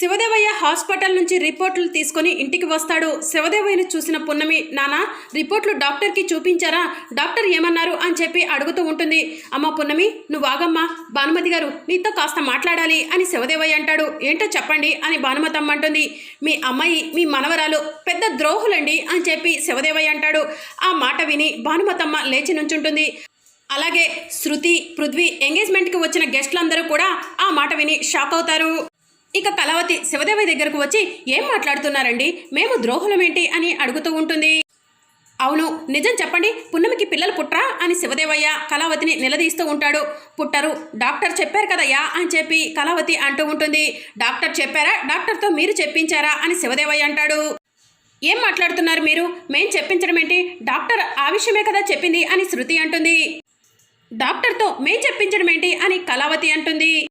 Sivadevayya hospital నుంచి రిపోర్ట్లు తీసుకొని ఇంటికి వస్తాడు. శివదేవయ్యను చూసిన పున్నమి నానా రిపోర్ట్లు డాక్టర్కి చూపించారా? డాక్టర్ ఏమన్నారు? అని చెప్పి అడుగుతూ ఉంటుంది. అమ్మ పున్నమి నువ్వు ఆగమ్మా. భానుమతి గారు నీతో కాస్త మాట్లాడాలి అని శివదేవయ్య అంటాడు. ఏంటో చెప్పండి అని భానుమతమ్మ అంటుంది. మీ అమ్మాయి మీ మనవరాలు పెద్ద ద్రోహులండి అని చెప్పి శివదేవయ్య అంటాడు. ఆ మాట విని భానుమతమ్మ లేచి నుంచుంటుంది. అలాగే శృతి పృథ్వీ ఎంగేజ్మెంట్కి వచ్చిన గెస్ట్లందరూ కూడా ఆ మాట విని షాక్ అవుతారు. ఇక కలవతి శివదేవి దగ్గరకు వచ్చి ఏం మాట్లాడుతున్నారండి? మేము ద్రోహులమేంటి అని అడుగుతూ ఉంటుంది. అవును నిజం చెప్పండి. పున్నమికి పిల్లలు పుట్రా? అని శివదేవయ్య కళావతిని నిలదీస్తూ ఉంటాడు. పుట్టరు. డాక్టర్ చెప్పారు కదయ్యా? అని చెప్పి కళావతి అంటూ ఉంటుంది. డాక్టర్ చెప్పారా? డాక్టర్తో మీరు చెప్పించారా? అని శివదేవయ్య అంటాడు. ఏం మాట్లాడుతున్నారు మీరు? మేం చెప్పించడం ఏంటి? డాక్టర్ ఆ విషయమే కదా చెప్పింది? అని శృతి అంటుంది. డాక్టర్తో మేం చెప్పించడం ఏంటి? అని కళావతి అంటుంది.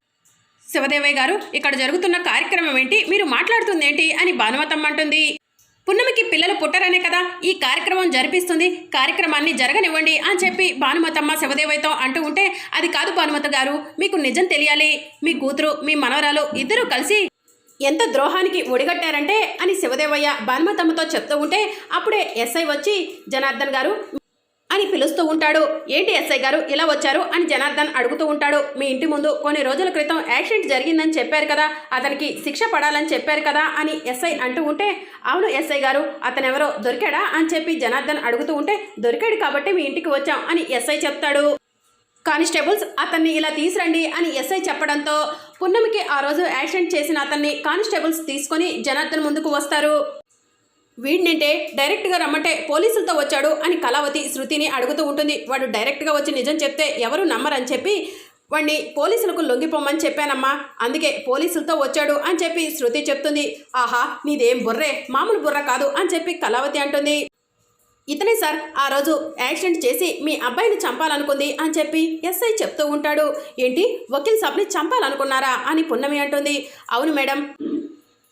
శివదేవయ్య గారు ఇక్కడ జరుగుతున్న కార్యక్రమం ఏంటి? మీరు మాట్లాడుతుంది ఏంటి? అని భానుమతమ్మ అంటుంది. పున్నమికి పిల్లలు పుట్టరనే కదా ఈ కార్యక్రమం జరిపిస్తుంది కార్యక్రమాన్ని జరగనివ్వండి అని చెప్పి భానుమతమ్మ శివదేవయ్యతో అంటూ ఉంటే అది కాదు భానుమత గారు మీకు నిజం తెలియాలి. మీ కూతురు మీ మనవరాలు ఇద్దరూ కలిసి ఎంత ద్రోహానికి ఒడిగట్టారంటే అని శివదేవయ్య భానుమతమ్మతో చెప్తూ ఉంటే అప్పుడే ఎస్ఐ వచ్చి జనార్దన్ గారు అని పిలుస్తూ ఉంటాడు. ఏంటి ఎస్ఐ గారు ఇలా వచ్చారు అని జనార్దన్ అడుగుతూ ఉంటాడు. మీ ఇంటి ముందు కొన్ని రోజుల క్రితం యాక్సిడెంట్ జరిగిందని చెప్పారు కదా అతనికి శిక్ష పడాలని చెప్పారు కదా అని ఎస్ఐ అంటూ ఉంటే అవును ఎస్ఐ గారు అతనెవరో దొరికాడా అని చెప్పి జనార్దన్ అడుగుతూ ఉంటే దొరికాడు కాబట్టి మీ ఇంటికి వచ్చాం అని ఎస్ఐ చెప్తాడు. కానిస్టేబుల్స్ అతన్ని ఇలా తీసురండి అని ఎస్ఐ చెప్పడంతో పున్నమికి ఆ రోజు యాక్సిడెంట్ చేసిన అతన్ని కానిస్టేబుల్స్ తీసుకొని జనార్దన్ ముందుకు వస్తారు. వీడినింటే డైరెక్ట్గా రమ్మంటే పోలీసులతో వచ్చాడు అని కళావతి శృతిని అడుగుతూ ఉంటుంది. వాడు డైరెక్ట్గా వచ్చి నిజం చెప్తే ఎవరు నమ్మరని చెప్పి వాడిని పోలీసులకు లొంగిపోమని చెప్పానమ్మా. అందుకే పోలీసులతో వచ్చాడు అని చెప్పి శృతి చెప్తుంది. ఆహా నీదేం బుర్రే? మామూలు బుర్ర కాదు అని చెప్పి కళావతి అంటుంది. ఇతనే సార్ ఆ రోజు యాక్సిడెంట్ చేసి మీ అబ్బాయిని చంపాలనుకుంది అని చెప్పి ఎస్ఐ చెప్తూ ఉంటాడు. ఏంటి? వకీల్ సాబ్ని చంపాలనుకున్నారా? అని పున్నమి అంటుంది. అవును మేడం.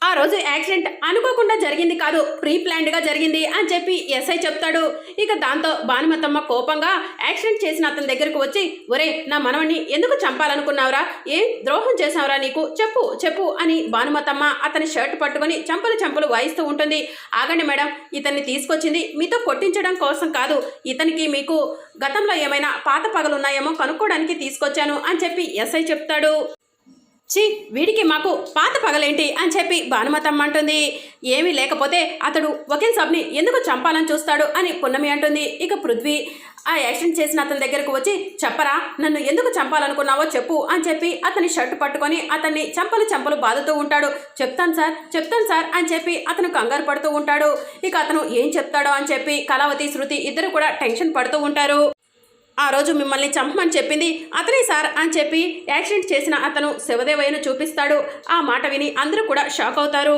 ఆ రోజు యాక్సిడెంట్ అనుకోకుండా జరిగింది కాదు ప్రీ ప్లాన్డ్గా జరిగింది అని చెప్పి ఎస్ఐ చెప్తాడు. ఇక దాంతో భానుమతమ్మ కోపంగా యాక్సిడెంట్ చేసిన అతని దగ్గరకు వచ్చి ఒరే నా మనవణ్ణి ఎందుకు చంపాలనుకున్నావురా? ఏం ద్రోహం చేసావురా నీకు? చెప్పు చెప్పు అని భానుమతమ్మ అతని షర్ట్ పట్టుకొని చంపలు చంపలు వాయిస్తూ ఉంటుంది. ఆగండి మేడం ఇతన్ని తీసుకొచ్చింది మీతో కొట్టించడం కోసం కాదు. ఇతనికి మీకు గతంలో ఏమైనా పాత పగలున్నాయేమో కనుక్కోవడానికి తీసుకొచ్చాను అని చెప్పి ఎస్ఐ చెప్తాడు. ఛీ వీడికి మాకు పాత పగలేంటి అని చెప్పి భానుమతమ్మ అంటుంది. ఏమీ లేకపోతే అతడు వకీల్ సాబ్ని ఎందుకు చంపాలని చూస్తాడు అని పున్నమి అంటుంది. ఇక పృథ్వీ ఆ యాక్సిడెంట్ చేసిన అతని దగ్గరకు వచ్చి చెప్పరా నన్ను ఎందుకు చంపాలనుకున్నావో చెప్పు అని చెప్పి అతని షర్ట్ పట్టుకొని అతన్ని చంపలు చంపలు బాదుతూ ఉంటాడు. చెప్తాను సార్ చెప్తాను సార్ అని చెప్పి అతను కంగారు పడుతూ ఉంటాడు. ఇక అతను ఏం చెప్తాడో అని చెప్పి కళావతి శృతి ఇద్దరు కూడా టెన్షన్ పడుతూ ఉంటారు. ఆ రోజు మిమ్మల్ని చంపమని చెప్పింది అతనే సార్ అని చెప్పి యాక్సిడెంట్ చేసిన అతను శివదేవయ్యను చూపిస్తాడు. ఆ మాట విని అందరూ కూడా షాక్ అవుతారు.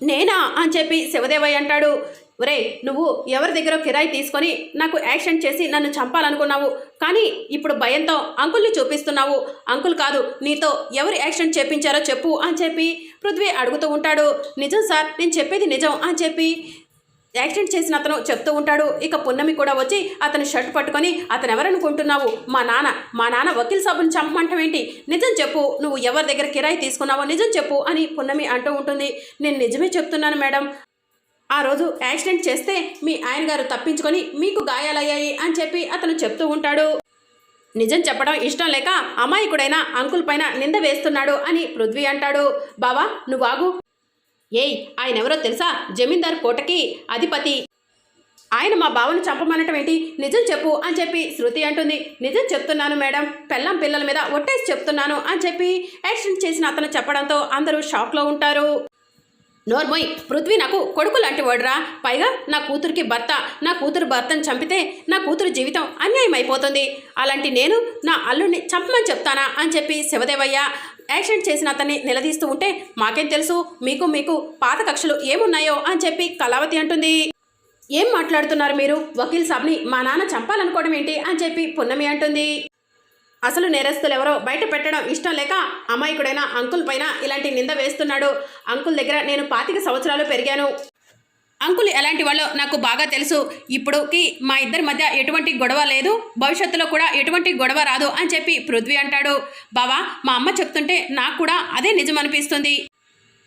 నేనా అని చెప్పి శివదేవయ్య అంటాడు. ఒరే నువ్వు ఎవరి దగ్గర కిరాయి తీసుకొని నాకు యాక్సిడెంట్ చేసి నన్ను చంపాలనుకున్నావు? కానీ ఇప్పుడు భయంతో అంకుల్ని చూపిస్తున్నావు. అంకుల్ కాదు నీతో ఎవరు యాక్సిడెంట్ చేపించారో చెప్పు అని చెప్పి పృథ్వీ అడుగుతూ ఉంటాడు. నిజం సార్ నేను చెప్పేది నిజం అని చెప్పి యాక్సిడెంట్ చేసిన అతను చెప్తూ ఉంటాడు. ఇక పున్నమి కూడా వచ్చి అతను షర్ట్ పట్టుకొని అతను ఎవరనుకుంటున్నావు మా నాన్న మా నాన్న వకీల్ సాబుని చంపమంటాం ఏంటి? నిజం చెప్పు నువ్వు ఎవరి దగ్గర కిరాయి తీసుకున్నావో నిజం చెప్పు అని పున్నమి అంటూ ఉంటుంది. నేను నిజమే చెప్తున్నాను మేడం. ఆ రోజు యాక్సిడెంట్ చేస్తే మీ ఆయన గారు తప్పించుకొని మీకు గాయాలయ్యాయి అని చెప్పి అతను చెప్తూ ఉంటాడు. నిజం చెప్పడం ఇష్టం లేక అమాయకుడైన అంకుల్ పైన నింద వేస్తున్నాడు అని పృథ్వీ అంటాడు. బావా నువ్వు ఆగు. ఏయ్ ఆయన ఎవరో తెలుసా? జమీందార్ కోటకి అధిపతి. ఆయన మా బావను చంపమనటం ఏంటి? నిజం చెప్పు అని చెప్పి శృతి అంటుంది. నిజం చెప్తున్నాను మేడం. పెళ్ళం పిల్లల మీద ఒట్టేసి చెప్తున్నాను అని చెప్పి యాక్సిడెంట్ చేసిన అతను చెప్పడంతో అందరూ షాక్లో ఉంటారు. నోర్మోయ్ పృథ్వీ నాకు కొడుకు లాంటి వాడురా. పైగా నా కూతురికి భర్త. నా కూతురు భర్తను చంపితే నా కూతురు జీవితం అన్యాయం అయిపోతుంది అలాంటి నేను నా అల్లుడిని చంపమని చెప్తానా అని చెప్పి శివదేవయ్య యాక్సిడెంట్ చేసిన అతన్ని నిలదీస్తూ ఉంటే మాకేం తెలుసు మీకు మీకు పాత కక్షలు ఏమున్నాయో అని చెప్పి కళావతి అంటుంది. ఏం మాట్లాడుతున్నారు మీరు? వకీల్ సాబ్ని మా నాన్న చంపాలనుకోవడం ఏంటి? అని చెప్పి పున్నమి అంటుంది. అసలు నేరస్తులు ఎవరో బయట పెట్టడం ఇష్టం లేక అమాయకుడైన అంకుల్ పైన ఇలాంటి నింద వేస్తున్నాడు. అంకుల్ దగ్గర నేను పాతిక సంవత్సరాలు పెరిగాను. అంకుల్ ఎలాంటి వాళ్ళో నాకు బాగా తెలుసు. ఇప్పుడుకి మా ఇద్దరి మధ్య ఎటువంటి గొడవ లేదు. భవిష్యత్తులో కూడా ఎటువంటి గొడవ రాదు అని చెప్పి పృథ్వీ అంటాడు. బావా మా అమ్మ చెప్తుంటే నాకు కూడా అదే నిజం అనిపిస్తుంది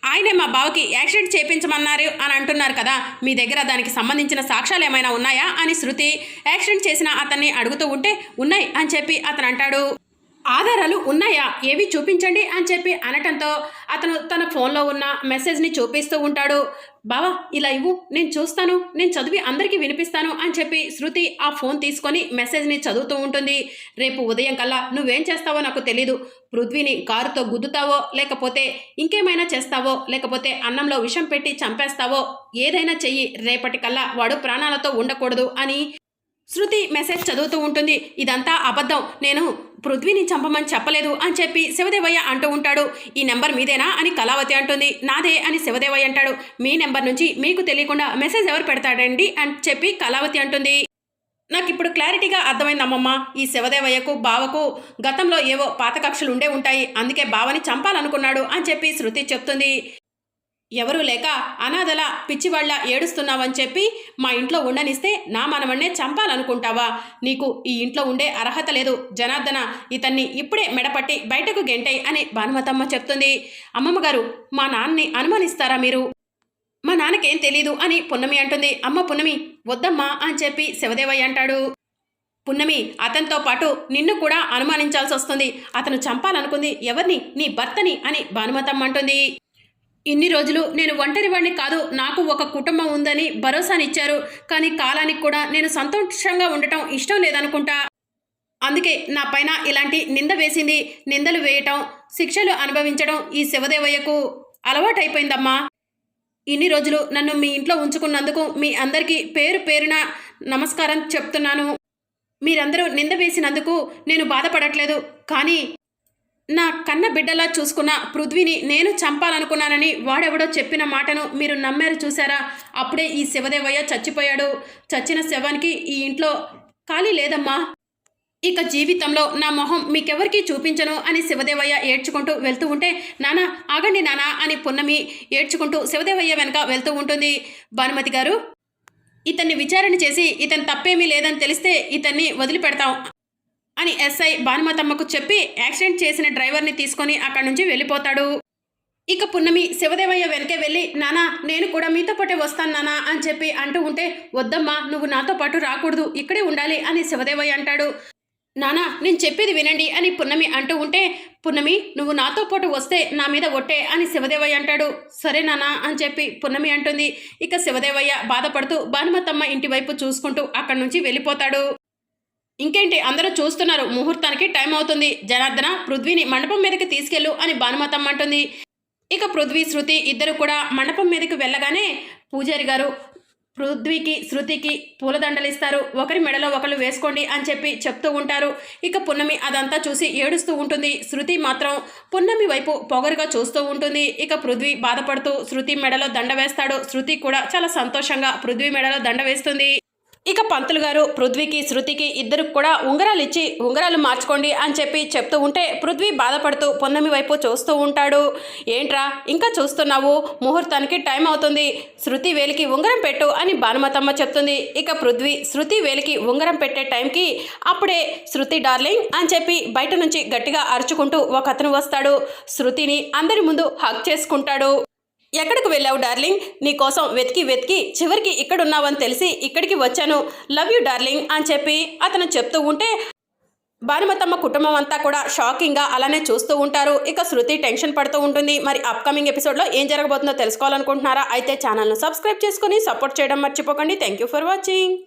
ఆయనే మా బావకి యాక్సిడెంట్ చేపించమన్నారు అని అంటున్నారు కదా. మీ దగ్గర దానికి సంబంధించిన సాక్ష్యాలు ఏమైనా ఉన్నాయా? అని శృతి. యాక్సిడెంట్ చేసిన అతన్ని అడుగుతూ ఉంటే ఉన్నాయి అని చెప్పి అతను అంటాడు. ఆధారాలు ఉన్నాయా? ఏవి చూపించండి అని చెప్పి అనటంతో అతను తన ఫోన్లో ఉన్న మెసేజ్ని చూపిస్తూ ఉంటాడు. బావా ఇలా ఇవ్వు. నేను చూస్తాను. నేను చదివి అందరికీ వినిపిస్తాను అని చెప్పి శృతి ఆ ఫోన్ తీసుకొని మెసేజ్ని చదువుతూ ఉంటుంది. రేపు ఉదయం కల్లా నువ్వేం చేస్తావో నాకు తెలీదు. పృథ్వీని కారుతో గుద్దుతావో లేకపోతే ఇంకేమైనా చేస్తావో లేకపోతే అన్నంలో విషం పెట్టి చంపేస్తావో ఏదైనా చెయ్యి రేపటికల్లా వాడు ప్రాణాలతో ఉండకూడదు అని శృతి మెసేజ్ చదువుతూ ఉంటుంది. ఇదంతా అబద్ధం. నేను పృథ్వీని చంపమని చెప్పలేదు అని చెప్పి శివదేవయ్య అంటూ ఉంటాడు. ఈ నెంబర్ మీదేనా అని కళావతి అంటుంది. నాదే అని శివదేవయ్య అంటాడు. మీ నెంబర్ నుంచి మీకు తెలియకుండా మెసేజ్ ఎవరు పెడతాడండి అని చెప్పి కళావతి అంటుంది. నాకు ఇప్పుడు క్లారిటీగా అర్థమైంది అమ్మమ్మ. ఈ శివదేవయ్యకు బావకు గతంలో ఏవో పాత కక్షలు ఉండే ఉంటాయి. అందుకే బావని చంపాలనుకున్నాడు అని చెప్పి శృతి చెప్తుంది. ఎవరూ లేక అనాథల పిచ్చివాళ్ళ ఏడుస్తున్నావని చెప్పి మా ఇంట్లో ఉండనిస్తే నా మనవన్నే చంపాలనుకుంటావా? నీకు ఈ ఇంట్లో ఉండే అర్హత లేదు. జనార్దన ఇతన్ని ఇప్పుడే మెడపట్టి బయటకు గెంటై అని భానుమతమ్మ చెప్తుంది. అమ్మమ్మ గారు మా నాన్నని అనుమానిస్తారా మీరు? మా నాన్నకేం తెలీదు అని పున్నమి అంటుంది. అమ్మ పున్నమి వద్దమ్మా అని చెప్పి శివదేవయ్య అంటాడు. పున్నమి అతనితో పాటు నిన్ను కూడా అనుమానించాల్సి వస్తుంది అతను చంపాలనుకుంది ఎవరిని? నీ భర్తని అని భానుమతమ్మ అంటుంది. ఇన్ని రోజులు నేను ఒంటరివాడిని కాదు నాకు ఒక కుటుంబం ఉందని భరోసానిచ్చారు. కానీ కాలానికి కూడా నేను సంతోషంగా ఉండటం ఇష్టం లేదనుకుంటా. అందుకే నా పైన ఇలాంటి నింద వేసింది నిందలు వేయటం శిక్షలు అనుభవించడం ఈ శివదేవయ్యకు అలవాటైపోయిందమ్మా. ఇన్ని రోజులు నన్ను మీ ఇంట్లో ఉంచుకున్నందుకు మీ అందరికీ పేరు పేరున నమస్కారం చెప్తున్నాను. మీరందరూ నింద వేసినందుకు నేను బాధపడట్లేదు. కానీ నా కన్న బిడ్డలా చూసుకున్న పృథ్వీని నేను చంపాలనుకున్నానని వాడెవడో చెప్పిన మాటను మీరు నమ్మారు చూసారా? అప్పుడే ఈ శివదేవయ్య చచ్చిపోయాడు. చచ్చిన శవానికి ఈ ఇంట్లో ఖాళీ లేదమ్మా. ఇక జీవితంలో నా మొహం మీకెవరికీ చూపించను అని శివదేవయ్య ఏడ్చుకుంటూ వెళ్తూ ఉంటే నానా ఆగండి నానా అని పున్నమి ఏడ్చుకుంటూ శివదేవయ్య వెనక వెళ్తూ ఉంటుంది. భానుమతి గారు ఇతన్ని విచారణ చేసి ఇతను తప్పేమీ లేదని తెలిస్తే ఇతన్ని వదిలిపెడతాం. అని ఎస్ఐ భానుమతమ్మకు చెప్పి యాక్సిడెంట్ చేసిన డ్రైవర్ని తీసుకొని అక్కడి నుంచి వెళ్ళిపోతాడు. ఇక పున్నమి శివదేవయ్య వెనకే వెళ్ళి నానా నేను కూడా మీతో పాటే వస్తాను నానా అని చెప్పి అంటూ ఉంటే వద్దమ్మా నువ్వు నాతో పాటు రాకూడదు ఇక్కడే ఉండాలి అని శివదేవయ్య అంటాడు. నానా నేను చెప్పేది వినండి అని పున్నమి అంటూ ఉంటే పున్నమి నువ్వు నాతో పాటు వస్తే నా మీద ఒట్టే అని శివదేవయ్య అంటాడు. సరే నానా అని చెప్పి పున్నమి అంటుంది. ఇక శివదేవయ్య బాధపడుతూ భానుమతమ్మ ఇంటి వైపు చూసుకుంటూ అక్కడి నుంచి వెళ్ళిపోతాడు. ఇంకేంటి? అందరూ చూస్తున్నారు ముహూర్తానికి టైం అవుతుంది. జనార్దన పృథ్వీని మండపం మీదకి తీసుకెళ్ళు అని భానుమతమ్మ అంటుంది. ఇక పృథ్వీ శృతి ఇద్దరు కూడా మండపం మీదకి వెళ్ళగానే పూజారి గారు పృథ్వీకి శృతికి పూలదండలిస్తారు. ఒకరి మెడలో ఒకరు వేసుకోండి అని చెప్పి చెప్తూ ఉంటారు. ఇక పున్నమి అదంతా చూసి ఏడుస్తూ ఉంటుంది. శృతి మాత్రం పున్నమి వైపు పొగరుగా చూస్తూ ఉంటుంది. ఇక పృథ్వీ బాధపడుతూ శృతి మెడలో దండ వేస్తాడు. శృతి కూడా చాలా సంతోషంగా పృథ్వీ మెడలో దండ వేస్తుంది. ఇక పంతులు గారు పృథ్వీకి శృతికి ఇద్దరు కూడా ఉంగరాలు ఇచ్చి ఉంగరాలు మార్చుకోండి అని చెప్పి చెప్తూ ఉంటే పృథ్వీ బాధపడుతూ పొన్నమి వైపు చూస్తూ ఉంటాడు. ఏంట్రా ఇంకా చూస్తున్నావు? ముహూర్తానికి టైం అవుతుంది. శృతి వేలికి ఉంగరం పెట్టు అని భానుమతమ్మ చెప్తుంది. ఇక పృథ్వీ శృతి వేలికి ఉంగరం పెట్టే టైంకి అప్పుడే శృతి డార్లింగ్ అని చెప్పి బయట నుంచి గట్టిగా అరుచుకుంటూ ఒక అతను వస్తాడు. శృతిని అందరి ముందు హక్ చేసుకుంటాడు. ఎక్కడికి వెళ్ళావు డార్లింగ్? నీ కోసం వెతికి వెతికి చివరికి ఇక్కడున్నావని తెలిసి ఇక్కడికి వచ్చాను. లవ్ యూ డార్లింగ్ అని చెప్పి అతను చెప్తూ ఉంటే భానుమతమ్మ కుటుంబం అంతా కూడా షాకింగ్గా అలానే చూస్తూ ఉంటారు. ఇక శృతి టెన్షన్ పడుతూ ఉంటుంది. మరి అప్కమింగ్ ఎపిసోడ్లో ఏం జరగబోతుందో తెలుసుకోవాలనుకుంటున్నారా? అయితే ఛానల్ను సబ్స్క్రైబ్ చేసుకుని సపోర్ట్ చేయడం మర్చిపోకండి. Thank you for watching